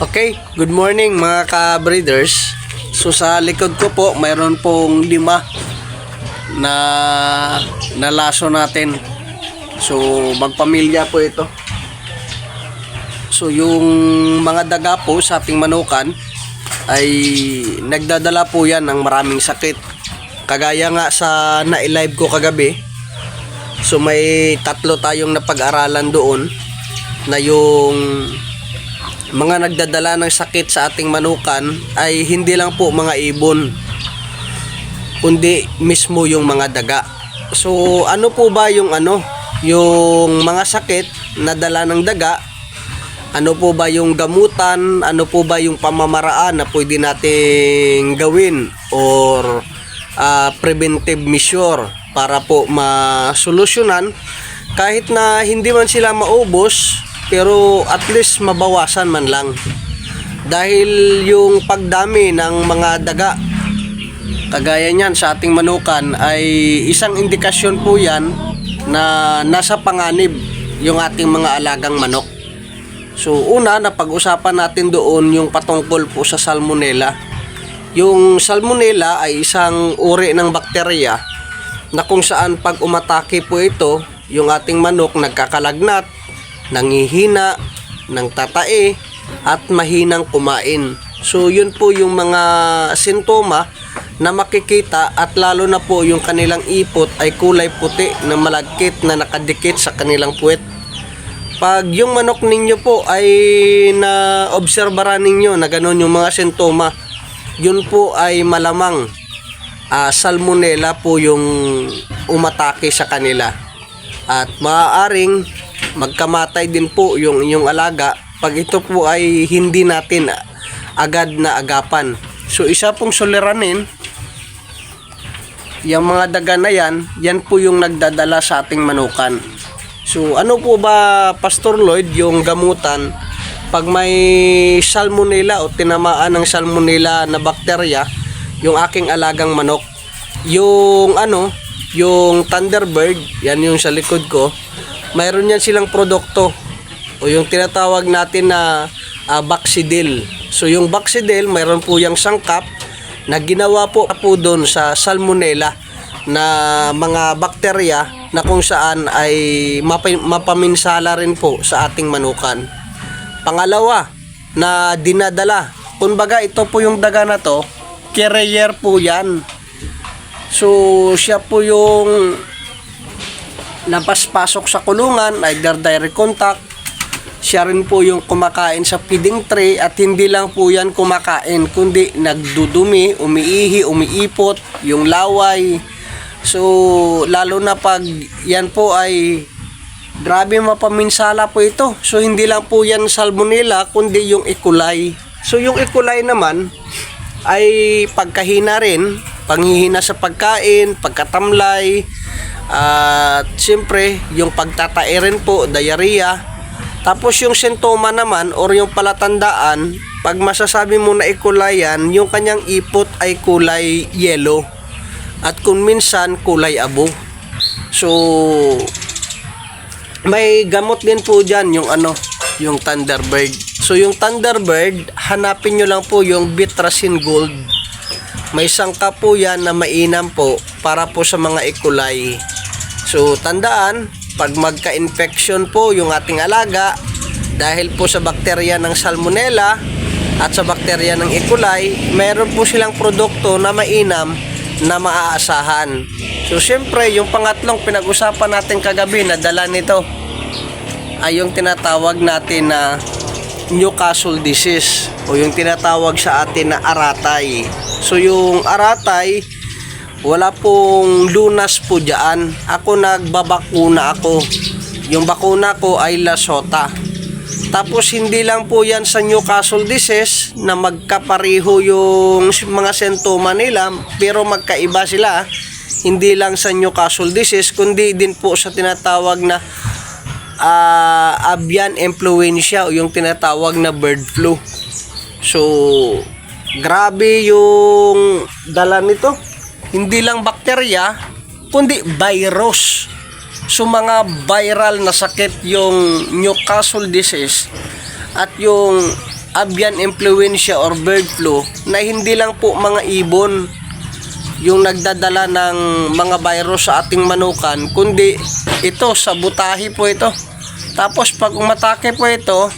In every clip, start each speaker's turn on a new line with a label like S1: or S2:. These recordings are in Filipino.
S1: Okay, good morning mga ka-breeders. So sa likod ko po, mayroon pong lima na nalaso natin. So magpamilya po ito. So yung mga daga po sa ating manukan ay nagdadala po yan ng maraming sakit. Kagaya nga sa na-live ko kagabi, so may tatlo tayong napag-aralan doon na yung mga nagdadala ng sakit sa ating manukan ay hindi lang po mga ibon kundi mismo yung mga daga. So ano po ba yung ano yung mga sakit na dala ng daga? Ano po ba yung gamutan? Ano po ba yung pamamaraan na pwede nating gawin or ah, preventive measure para po masolusyonan kahit na hindi man sila maubos pero at least mabawasan man lang. Dahil yung pagdami ng mga daga kagaya niyan sa ating manukan ay isang indikasyon po yan na nasa panganib yung ating mga alagang manok. So una na pag-usapan natin doon yung patungkol po sa salmonella. Yung salmonella ay isang uri ng bakterya na kung saan pag umatake po ito yung ating manok nagkakalagnat nangihina, nang tatae, at mahinang kumain. So yun po yung mga sintoma na makikita at lalo na po yung kanilang ipot ay kulay puti na malagkit na nakadikit sa kanilang puwet. Pag yung manok ninyo po ay na-obserbaran ninyo na ganun yung mga sintoma, yun po ay malamang ah, salmonella po yung umatake sa kanila. At maaaring magkamatay din po yung inyong alaga pag ito po ay hindi natin agad na agapan. So isa pong suliranin, yung mga daga na yan, yan po yung nagdadala sa ating manukan. So ano po ba Pastor Lloyd yung gamutan pag may salmonella o tinamaan ng salmonella na bakterya yung aking alagang manok? Yung ano, yung Thunderbird, yan yung sa likod ko, mayroon yan silang produkto o yung tinatawag natin na uh, Baxidil. So yung Baxidil, mayroon po yung sangkap na ginawa po po doon sa salmonella na mga bakterya na kung saan ay mapa- mapaminsala rin po sa ating manukan. Pangalawa, na dinadala. Kumbaga ito po yung daga na to, carrier po yan. So siya po yung napaspasok sa kulungan, either direct contact, siya rin po yung kumakain sa feeding tray at hindi lang po yan kumakain kundi nagdudumi, umiihi, umiipot, yung laway. So lalo na pag yan po ay grabe mapaminsala po ito. So hindi lang po yan salmonella kundi yung E. coli. So yung E. coli naman ay pagkahina rin, panghihina sa pagkain, pagkatamlay, at siyempre, yung pagtatae rin po, diarrhea. Tapos yung sintoma naman or yung palatandaan, pag masasabi mo na ikulay yan, yung kanyang ipot ay kulay yellow. At kung minsan, kulay abo. So, may gamot din po dyan yung ano, yung Thunderbird. So, yung Thunderbird, hanapin nyo lang po yung Bitracin Gold. May sangka po yan na mainam po para po sa mga E. coli. So, tandaan, pag magka-infection po yung ating alaga, dahil po sa bakterya ng salmonella at sa bakterya ng E. coli, meron po silang produkto na mainam na maaasahan. So, syempre, yung pangatlong pinag-usapan natin kagabi na dala nito ay yung tinatawag natin na Newcastle disease o yung tinatawag sa atin na aratay. So, yung aratay, wala pong lunas po dyan. Ako nagbabakuna ako. Yung bakuna ko ay Lasota. Tapos hindi lang po yan sa Newcastle disease na magkapareho yung mga sentoma nila pero magkaiba sila. Hindi lang sa Newcastle disease kundi din po sa tinatawag na ah, avian influenza o yung tinatawag na bird flu. So, grabe yung dala nito hindi lang bakterya, kundi virus. So mga viral na sakit yung Newcastle disease at yung avian influenza or bird flu na hindi lang po mga ibon yung nagdadala ng mga virus sa ating manukan, kundi ito, sa butahi po ito. Tapos pag umatake po ito,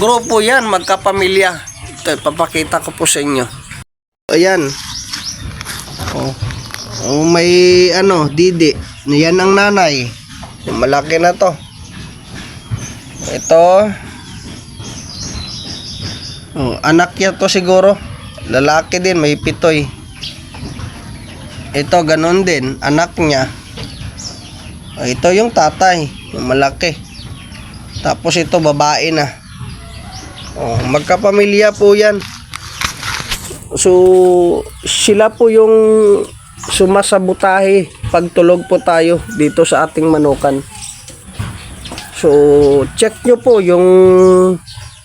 S1: grupo yan, magkapamilya. Ito, papakita ko po sa inyo. Ayan. Oh. oh may ano, didi. Yan ang nanay. Malaki na to. Ito. Oh, anak niya to siguro. Lalaki din, may pitoy. Ito, ganun din. Anak niya. Oh, ito yung tatay. Yung malaki. Tapos ito, babae na. Oh, magkapamilya po yan. So, sila po yung sumasabutahe pagtulog po tayo dito sa ating manukan. So, check nyo po yung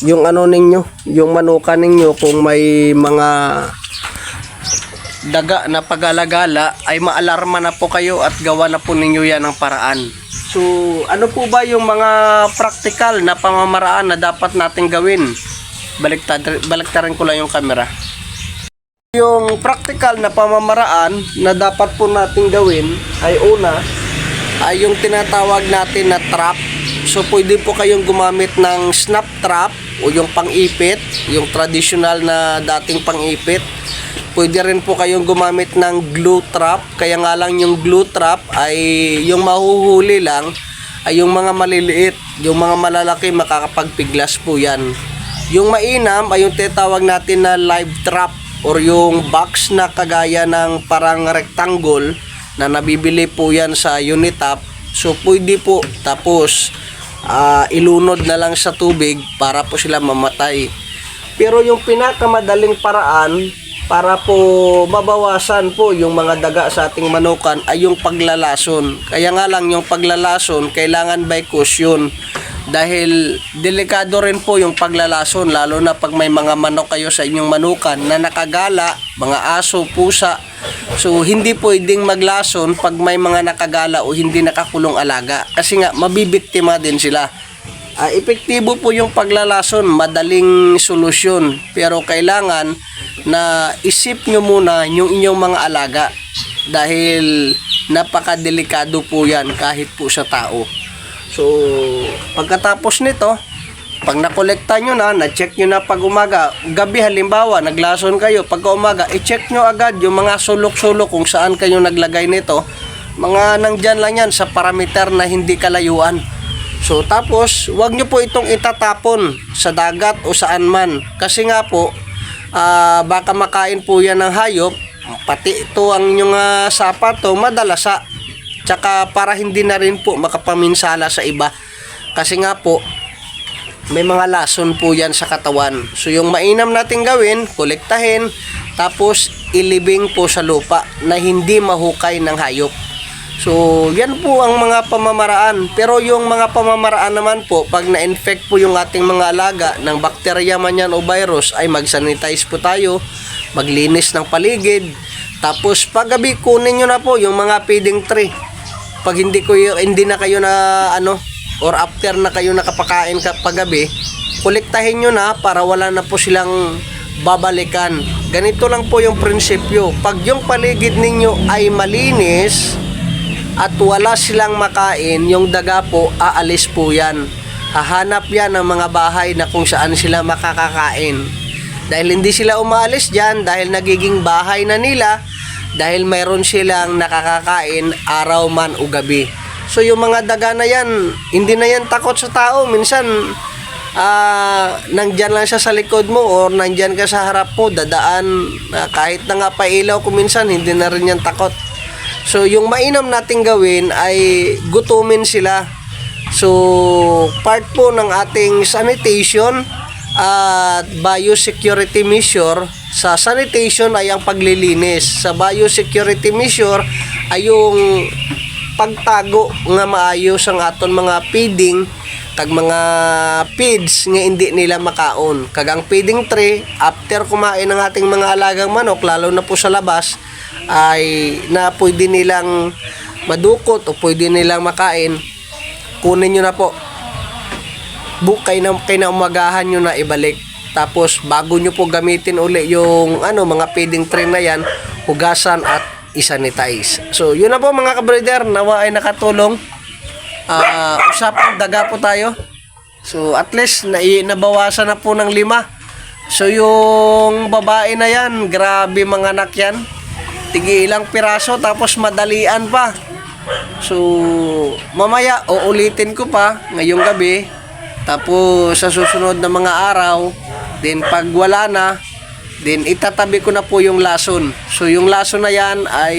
S1: yung ano ninyo, yung manukan ninyo kung may mga daga na pagalagala ay maalarma na po kayo at gawa na po ninyo yan ng paraan. So, ano po ba yung mga practical na pamamaraan na dapat nating gawin? Baliktarin ko lang yung camera. Yung practical na pamamaraan na dapat po nating gawin ay una ay yung tinatawag natin na trap. So pwede po kayong gumamit ng snap trap o yung pang-ipit, yung traditional na dating pang-ipit. Pwede rin po kayong gumamit ng glue trap. Kaya nga lang yung glue trap ay yung mahuhuli lang ay yung mga maliliit, yung mga malalaki makakapagpiglas po yan. Yung mainam ay yung tinatawag natin na live trap or yung box na kagaya ng parang rectangle na nabibili po yan sa Unitap. So pwede po tapos ah, ilunod na lang sa tubig para po sila mamatay. Pero yung pinakamadaling paraan para po mabawasan po yung mga daga sa ating manukan ay yung paglalason. Kaya nga lang yung paglalason kailangan by caution dahil delikado rin po yung paglalason lalo na pag may mga manok kayo sa inyong manukan na nakagala, mga aso, pusa. So hindi pwedeng maglason pag may mga nakagala o hindi nakakulong alaga kasi nga mabibiktima din sila. Ah, epektibo po yung paglalason, madaling solusyon. Pero kailangan na isip nyo muna yung inyong mga alaga dahil napakadelikado po yan kahit po sa tao. So, pagkatapos nito, pag nakolekta nyo na, na-check nyo na pag umaga, gabi halimbawa, naglason kayo, pagka umaga, i-check nyo agad yung mga sulok-sulok kung saan kayo naglagay nito. Mga nandyan lang yan sa parameter na hindi kalayuan. So tapos, wag nyo po itong itatapon sa dagat o saan man. Kasi nga po, ah, baka makain po yan ng hayop, pati ito ang inyong ah, sapato, madalasa. Tsaka para hindi na rin po makapaminsala sa iba. Kasi nga po, may mga lason po yan sa katawan. So yung mainam natin gawin, kolektahin, tapos ilibing po sa lupa na hindi mahukay ng hayop. So, yan po ang mga pamamaraan. Pero yung mga pamamaraan naman po, pag na-infect po yung ating mga alaga ng bakterya man yan o virus, ay mag-sanitize po tayo, maglinis ng paligid. Tapos, paggabi, kunin nyo na po yung mga feeding tray. Pag hindi, ko, hindi na kayo na, ano, or after na kayo nakapakain ka paggabi, kolektahin nyo na para wala na po silang babalikan. Ganito lang po yung prinsipyo. Pag yung paligid ninyo ay malinis, at wala silang makain, yung daga po, aalis po yan. Hahanap yan ng mga bahay na kung saan sila makakakain. Dahil hindi sila umaalis dyan, dahil nagiging bahay na nila, dahil mayroon silang nakakakain araw man o gabi. So yung mga daga na yan, hindi na yan takot sa tao. Minsan, ah nandyan lang siya sa likod mo or nandyan ka sa harap mo, dadaan, ah, kahit na nga pailaw ko minsan, hindi na rin yan takot. So, yung mainam nating gawin ay gutumin sila. So, part po ng ating sanitation at biosecurity measure sa sanitation ay ang paglilinis. Sa biosecurity measure ay yung pagtago nga maayos ang aton mga feeding kag mga feeds nga hindi nila makaon. Kag ang feeding tray, after kumain ng ating mga alagang manok, lalo na po sa labas, ay na pwede nilang madukot o pwede nilang makain, kunin nyo na po. Bukay na, kay na umagahan nyo na ibalik. Tapos bago nyo po gamitin uli yung ano mga feeding tray na yan, hugasan at isanitize. So yun na po mga ka-breeder, nawa ay nakatulong. Ah, usapang daga po tayo. So at least na nabawasan na po ng lima. So yung babae na yan, grabe mga anak yan. Tigi ilang piraso tapos madalian pa. So mamaya uulitin ko pa ngayong gabi. Tapos sa susunod na mga araw, then pag wala na, then itatabi ko na po yung lason. So yung lason na yan ay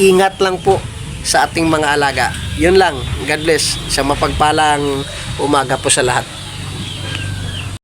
S1: ingat lang po sa ating mga alaga. Yun lang. God bless. Sa mapagpalang umaga po sa lahat.